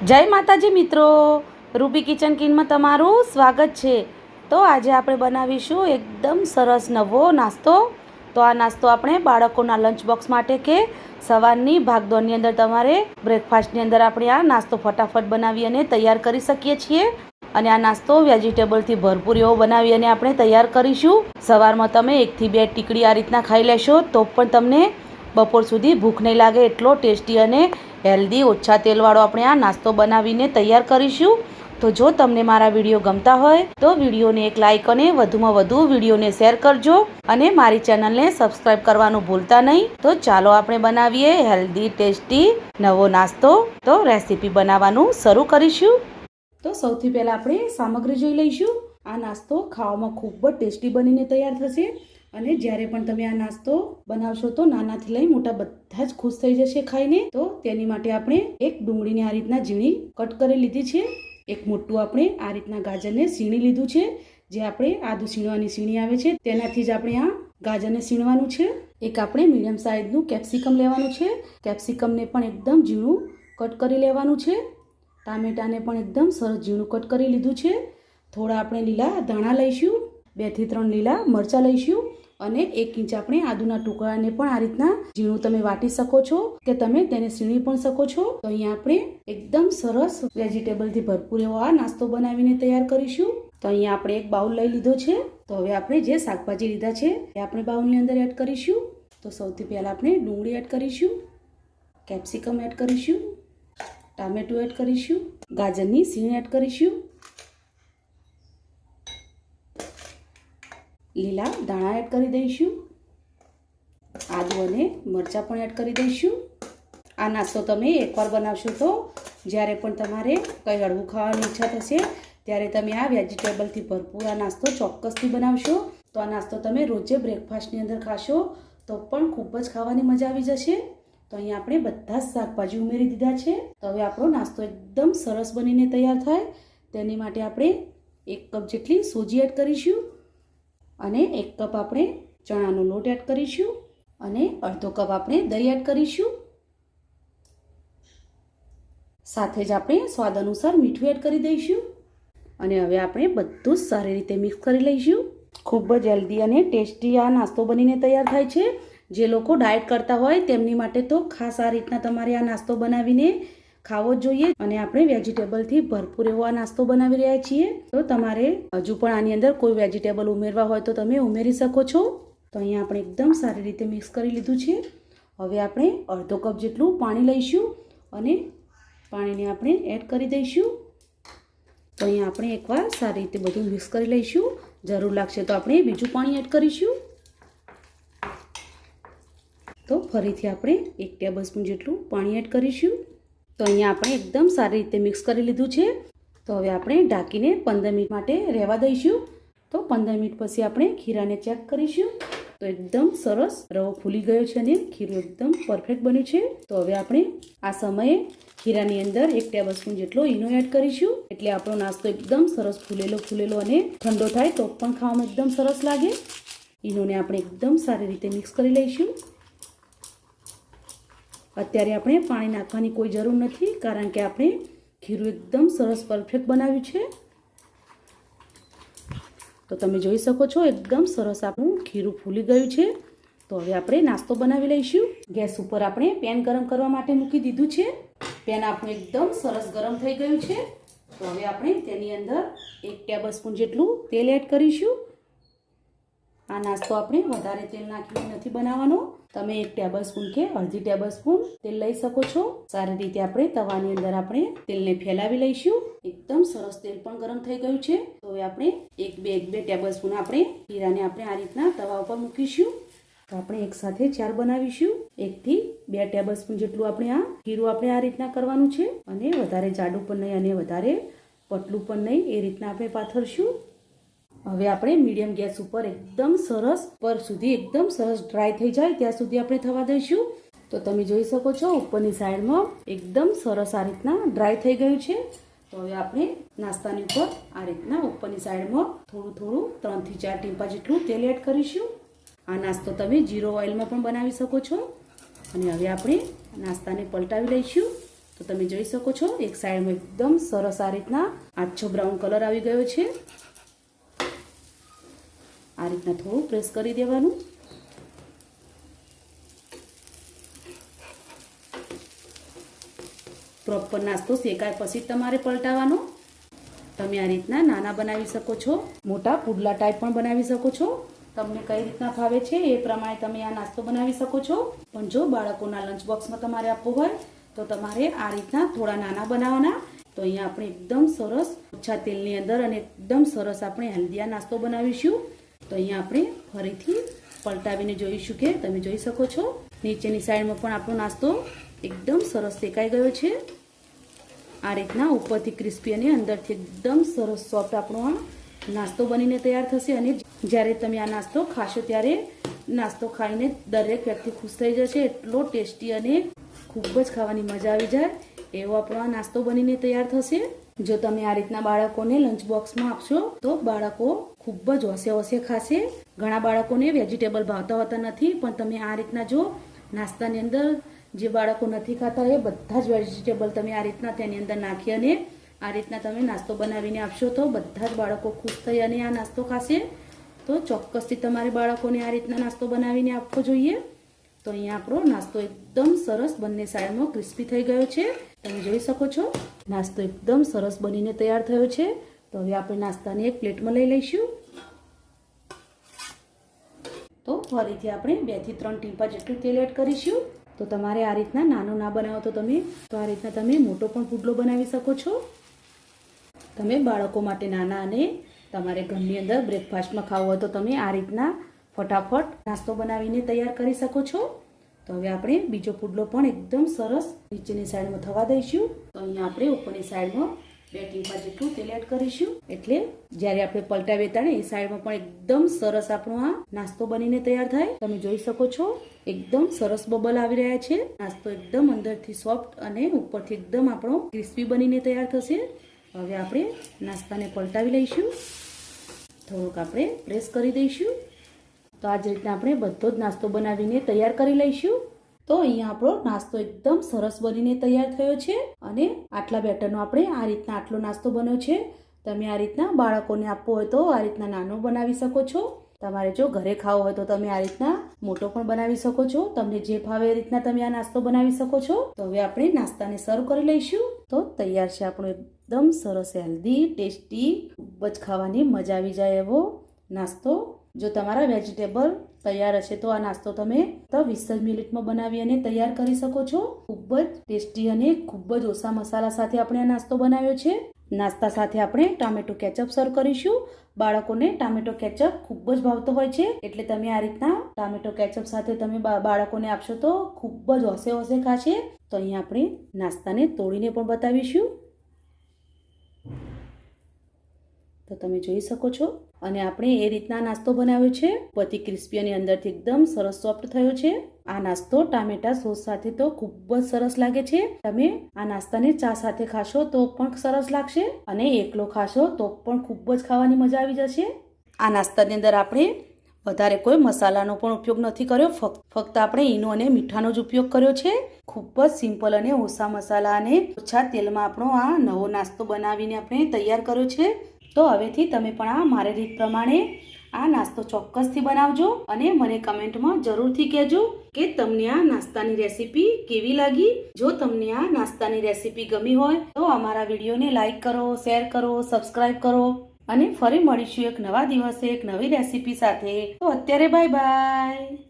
જય માતાજી મિત્રો. રૂબી કિચન કિનમાં તમારું સ્વાગત છે. તો આજે આપણે બનાવીશું એકદમ સરસ નવો નાસ્તો. તો આ નાસ્તો આપણે બાળકોના લંચ બોક્સ માટે કે સવારની ભાગદોડની અંદર તમારે બ્રેકફાસ્ટની અંદર આપણે આ નાસ્તો ફટાફટ બનાવી અને તૈયાર કરી શકીએ છીએ. અને આ નાસ્તો વેજીટેબલથી ભરપૂર એવો બનાવી અને આપણે તૈયાર કરીશું. સવારમાં તમે એકથી બે ટીકડી આ રીતના ખાઈ લેશો તો પણ તમને બપોર સુધી ભૂખ નહીં લાગે, એટલો ટેસ્ટી અને હેલ્ધી, ઓછા તેલવાળો આપણે આ નાસ્તો બનાવીને તૈયાર કરીશું. તો જો તમને મારા વીડિયો ગમતા હોય, તો વિડીયોને એક લાઇક અને વધુમાં વધુ વિડીયોને શેર કરજો. અને મારી ચેનલને સબસ્ક્રાઇબ કરવાનું ભૂલતા નહીં. તો ચાલો આપણે બનાવીએ હેલ્ધી, ટેસ્ટી નવો નાસ્તો. તો રેસીપી બનાવવાનું શરૂ કરીશું. તો સૌથી પહેલાં આપણે સામગ્રી જોઈ લઈશું. આ નાસ્તો ખાવામાં ખૂબ જ ટેસ્ટી બનીને તૈયાર થશે. અને જ્યારે પણ તમે આ નાસ્તો બનાવશો તો નાનાથી લઈ મોટા બધા જ ખુશ થઈ જશે ખાઈને. તો તેની માટે આપણે એક ડુંગળીને આ રીતના ઝીણી કટ કરી લીધી છે. એક મોટું આપણે આ રીતના ગાજરને સીણી લીધું છે. જે આપણે આદુ સીણવાની સીણી આવે છે, તેનાથી જ આપણે આ ગાજરને સીણવાનું છે. એક આપણે મીડિયમ સાઇઝનું કેપ્સિકમ લેવાનું છે. કેપ્સિકમને પણ એકદમ ઝીણું કટ કરી લેવાનું છે. ટામેટાને પણ એકદમ સરસ ઝીણું કટ કરી લીધું છે. થોડા આપણે લીલા ધાણા લઈશું. બેથી ત્રણ લીલા મરચાં લઈશું. અને એક ઇંચ આપણે આદુના ટુકડાને પણ આ રીતના ઝીણું તમે વાટી શકો છો કે તમે તેને સીણી પણ શકો છો. તો અહીંયા આપણે એકદમ સરસ વેજીટેબલથી ભરપૂર એવો આ નાસ્તો બનાવીને તૈયાર કરીશું. તો અહીંયા આપણે એક બાઉલ લઈ લીધો છે. તો હવે આપણે જે શાકભાજી લીધા છે એ આપણે બાઉલની અંદર એડ કરીશું. તો સૌથી પહેલાં આપણે ડુંગળી એડ કરીશું, કેપ્સિકમ એડ કરીશું, ટામેટું એડ કરીશું, ગાજરની સીણ એડ કરીશું લીલા ધાણા એડ કરી દઈશું. આદુ અને મરચાં પણ એડ કરી દઈશું. આ નાસ્તો તમે એકવાર બનાવશો તો જ્યારે પણ તમારે કંઈ હળવું ખાવાની ઈચ્છા થશે, ત્યારે તમે આ વેજીટેબલથી ભરપૂર આ નાસ્તો ચોક્કસથી બનાવશો. તો આ નાસ્તો તમે રોજે બ્રેકફાસ્ટની અંદર ખાશો, તો પણ ખૂબ જ ખાવાની મજા આવી જશે. તો અહીંયા આપણે બધા જ શાકભાજી ઉમેરી દીધા છે. તો હવે આપણો નાસ્તો એકદમ સરસ બનીને તૈયાર થાય. તેની માટે આપણે એક કપ જેટલી સૂજી એડ કરીશું. અને એક કપ આપણે ચણાનો લોટ એડ કરીશું અને અડધો કપ આપણે દહીં એડ કરીશું. સાથે જ આપણે સ્વાદ અનુસાર મીઠું એડ કરી દઈશું અને હવે આપણે બધું જ સારી રીતે મિક્સ કરી લઈશું. ખૂબ જ હેલ્ધી અને ટેસ્ટી આ નાસ્તો બનીને તૈયાર થાય છે. જે લોકો ડાયટ કરતા હોય તેમની માટે તો ખાસ આ રીતના તમારે આ નાસ્તો બનાવીને ખાવો જ જોઈએ અને આપણે વેજીટેબલથી ભરપૂર એવો આ નાસ્તો બનાવી રહ્યા છીએ. તો તમારે હજુ પણ આની અંદર કોઈ વેજીટેબલ ઉમેરવા હોય તો તમે ઉમેરી શકો છો. તો અહીંયા આપણે એકદમ સારી રીતે મિક્સ કરી લીધું છે. હવે આપણે અડધો કપ જેટલું પાણી લઈશું અને પાણીને આપણે એડ કરી દઈશું. તો અહીંયા આપણે એકવાર સારી રીતે બધું મિક્સ કરી લઈશું. જરૂર લાગશે તો આપણે બીજું પાણી એડ કરીશું. તો ફરીથી આપણે એક ટેબલ સ્પૂન જેટલું પાણી એડ કરીશું. તો અહીંયા આપણે એકદમ સારી રીતે મિક્સ કરી લીધું છે. તો હવે આપણે ઢાંકીને પંદર મિનિટ માટે રહેવા દઈશું. તો પંદર મિનિટ પછી આપણે ખીરાને ચેક કરીશું. તો એકદમ સરસ રવો ફૂલી ગયો છે અને ખીરું એકદમ પરફેક્ટ બન્યું છે. તો હવે આપણે આ સમયે ખીરાની અંદર એક ટેબલ સ્પૂન જેટલો ઈનો એડ કરીશું. એટલે આપણો નાસ્તો એકદમ સરસ ફૂલેલો ફૂલેલો અને ઠંડો થાય તો પણ ખાવામાં એકદમ સરસ લાગે. ઈનોને આપણે એકદમ સારી રીતે મિક્સ કરી લઈશું. અત્યારે આપણે પાણી નાખવાની કોઈ જરૂર નથી, કારણ કે આપણે ખીરું એકદમ સરસ પરફેક્ટ બનાવ્યું છે. તો તમે જોઈ શકો છો, એકદમ સરસ આપણું ખીરું ફૂલી ગયું છે. તો હવે આપણે નાસ્તો બનાવી લઈશું. ગેસ ઉપર આપણે પેન ગરમ કરવા માટે મૂકી દીધું છે. પેન આપણું એકદમ સરસ ગરમ થઈ ગયું છે. તો હવે આપણે તેની અંદર એક ટેબલ સ્પૂન જેટલું તેલ એડ કરીશું. આ નાસ્તો આપણે વધારે તેલ નાખીને નથી બનાવવાનો. તમે એક ટેબલ સ્પૂન કે અડધી ટેબલ સ્પૂન તેલ લઈ શકો છો. સારી રીતે આપણે તવાની અંદર આપણે તેલને ફેલાવી લઈશું. એકદમ સરસ તેલ પણ ગરમ થઈ ગયું છે. તો હવે આપણે એક બે એક બે ટેબલ સ્પૂન આપણે જીરાને આપણે આ રીતના તવા ઉપર મૂકીશું. તો આપણે એક સાથે ચાર બનાવીશું. એકથી બે ટેબલ સ્પૂન જેટલું આપણે આ ખીરું આપણે આ રીતના કરવાનું છે. અને વધારે જાડું પણ નહીં અને વધારે પટલું પણ નહીં એ રીતના આપણે પાથરશું. હવે આપણે મીડિયમ ગેસ ઉપર એકદમ સરસ પર સુધી એકદમ સરસ ડ્રાય થઈ જાય ત્યાં સુધી આપણે થવા દઈશું. તો તમે જોઈ શકો છો, ઉપરની સાઈડમાં એકદમ સરસ આ રીતના ડ્રાય થઈ ગયું છે. તો હવે આપણે નાસ્તાની ઉપર આ રીતના ઉપરની સાઈડમાં થોડું થોડું ત્રણથી ચાર ટીમ્પા જેટલું તેલ એડ કરીશું. આ નાસ્તો તમે જીરો ઓઇલમાં પણ બનાવી શકો છો. અને હવે આપણે નાસ્તાને પલટાવી લઈશું. તો તમે જોઈ શકો છો, એક સાઈડમાં એકદમ સરસ આ રીતના આછો બ્રાઉન કલર આવી ગયો છે. આ રીતના થોડું પ્રેસ કરી દેવાનું. પ્રોપર નાસ્તો શેકાય પછી તમારે પલટાવવાનો તમે આ રીતના નાના બનાવી શકો છો. મોટા પુડલા ટાઈપ પણ બનાવી શકો છો. તમને કઈ રીતના ફાવે છે એ પ્રમાણે તમે આ નાસ્તો બનાવી શકો છો. પણ જો બાળકોના લંચ બોક્સમાં તમારે આપવો હોય, તો તમારે આ રીતના થોડા નાના બનાવવાના. તો અહીંયા આપણે એકદમ સરસ ઓછા તેલની અંદર અને એકદમ સરસ આપણે હેલ્ધી નાસ્તો બનાવીશું. તો અહીંયા આપણે ફરીથી પલટાવીને જોઈશું કે તમે જોઈ શકો છો. નીચેની સાઈડમાં પણ આપણો નાસ્તો એકદમ સરસ શેકાઈ ગયો છે. આ રીતના ઉપરથી ક્રિસ્પી અને અંદરથી એકદમ સરસ સોફ્ટ આપણો આ નાસ્તો બનીને તૈયાર થશે અને જ્યારે તમે આ નાસ્તો ખાશો ત્યારે નાસ્તો ખાઈને દરેક વ્યક્તિ ખુશ થઈ જશે. એટલો ટેસ્ટી અને ખૂબ જ ખાવાની મજા આવી જાય. એવો આપણો આ નાસ્તો બનીને તૈયાર થશે? જો તમે આ રીતના બાળકોને લંચ બોક્સમાં આપશો, તો બાળકો ખૂબ જ હોશે હોશે ખાશે. ઘણા બાળકોને વેજીટેબલ ભાવતા હોતા નથી, પણ તમે આ રીતના જો નાસ્તાની અંદર જે બાળકો નથી ખાતા, એ બધા જ વેજીટેબલ તમે આ રીતના તેની અંદર નાખી અને આ રીતના તમે નાસ્તો બનાવીને આપશો, તો બધા જ બાળકો ખુશ થઈ અને આ નાસ્તો ખાશે. તો ચોક્કસથી તમારે બાળકોને આ રીતના નાસ્તો બનાવીને આપવો જોઈએ. તો અહીંયા આપણો નાસ્તો એકદમ સરસ બંને સાઈડમાં ક્રિસ્પી થઈ ગયો છે. તમે જોઈ શકો છો. નાસ્તો એકદમ સરસ બનીને તૈયાર થયો છે. તો હવે આપણે નાસ્તાને એક પ્લેટમાં લઈ લઈશું. તો ફરીથી આપણે બેથી ત્રણ ટીમ્પા જેટલું તેલ એડ કરીશું. તો તમારે આ રીતના નાનો ના બનાવો તો તમે. તો આ રીતના તમે મોટો પણ પુડલો બનાવી શકો છો. તમે બાળકો માટે નાના અને તમારે ઘરની અંદર બ્રેકફાસ્ટમાં ખાવું હોય તો તમે આ રીતના ફટાફટ નાસ્તો બનાવીને તૈયાર કરી શકો છો. તો હવે આપણે બીજો પુડલો પણ એકદમ સરસ નીચેની સાઈડમાં થવા દઈશું. તો અહીંયા આપણે ઉપરની સાઈડમાં બે ટીપા જેટલું તેલ એડ કરીશું. એટલે જ્યારે આપણે પલટાવીએ ત્યારે એ સાઈડમાં પણ એકદમ સરસ આપણો આ નાસ્તો બનીને તૈયાર થાય. તમે જોઈ શકો છો, એકદમ સરસ બબલ આવી રહ્યા છે. નાસ્તો એકદમ અંદરથી સોફ્ટ અને ઉપરથી એકદમ આપણો ક્રિસ્પી બનીને તૈયાર થશે. હવે આપણે નાસ્તાને પલટાવી લઈશું. થોડુંક આપણે પ્રેસ કરી દઈશું. તો આ જ રીતના આપણે બધો જ નાસ્તો બનાવીને તૈયાર કરી લઈશું. તો અહીંયા આપણો નાસ્તો એકદમ સરસ બનીને તૈયાર થયો છે અને આટલા બેટરનો આપણે આ રીતના આટલો નાસ્તો બન્યો છે. તમે આ રીતના બાળકોને આપવો હોય તો આ રીતના નાનો બનાવી શકો છો. તમારે જો ઘરે ખાવો હોય તો તમે આ રીતના મોટો પણ બનાવી શકો છો. તમને જે ભાવે એ રીતના તમે આ નાસ્તો બનાવી શકો છો. તો હવે આપણે નાસ્તાને સર્વ કરી લઈશું. તો તૈયાર છે આપણો એકદમ સરસ, હેલ્ધી, ટેસ્ટી, ખૂબ જ ખાવાની મજા આવી જાય એવો નાસ્તો. જો તમારા વેજીટેબલ તૈયાર હશે તો આ નાસ્તો તમે તો વીસ જ મિનિટમાં બનાવી અને તૈયાર કરી શકો છો. ખૂબ જ ટેસ્ટી અને ખૂબ જ ઓછા મસાલા સાથે આપણે આ નાસ્તો બનાવ્યો છે. નાસ્તા સાથે આપણે ટામેટો કેચઅપ સર્વ કરીશું. બાળકોને ટામેટો કેચઅપ ખૂબ જ ભાવતો હોય છે. એટલે તમે આ રીતના ટામેટો કેચઅપ સાથે તમે બાળકોને આપશો તો ખૂબ જ હોશે હોશે ખાશે. તો અહીંયા આપણે નાસ્તાને તોડીને પણ બતાવીશું. તો તમે જોઈ શકો છો. અને આપણે એ રીતના નાસ્તો બનાવ્યો છે. પતિ ક્રિસ્પી અંદરથી એકદમ સરસ સોફ્ટ થયો છે. આ નાસ્તો ટામેટા સોસ સાથે તો ખૂબ જ સરસ લાગે છે. તમે આ નાસ્તાને ચા સાથે ખાશો તો પણ સરસ લાગશે અને એકલો ખાશો તો પણ ખૂબ જ ખાવાની મજા આવી જશે. આ નાસ્તાની અંદર આપણે વધારે કોઈ મસાલાનો પણ ઉપયોગ નથી કર્યો. ફક્ત ફક્ત આપણે ઈનો અને મીઠાનો જ ઉપયોગ કર્યો છે. ખૂબ જ સિમ્પલ અને ઓછા મસાલા અને ઓછા તેલમાં આપણો આ નવો નાસ્તો બનાવીને આપણે તૈયાર કર્યો છે. તો હવેથી તમે પણ આ મારી રીત પ્રમાણે આ નાસ્તો ચોક્કસથી બનાવજો અને મને કમેન્ટમાં જરૂરથી કહેજો કે તમને આ નાસ્તાની રેસીપી કેવી લાગી. જો તમને આ નાસ્તાની રેસીપી ગમી હોય તો અમારા વિડીયોને લાઇક કરો, શેર કરો સબસ્ક્રાઈબ કરો અને ફરી મળીશું એક નવા દિવસે એક નવી રેસીપી સાથે. તો અત્યારે બાય બાય.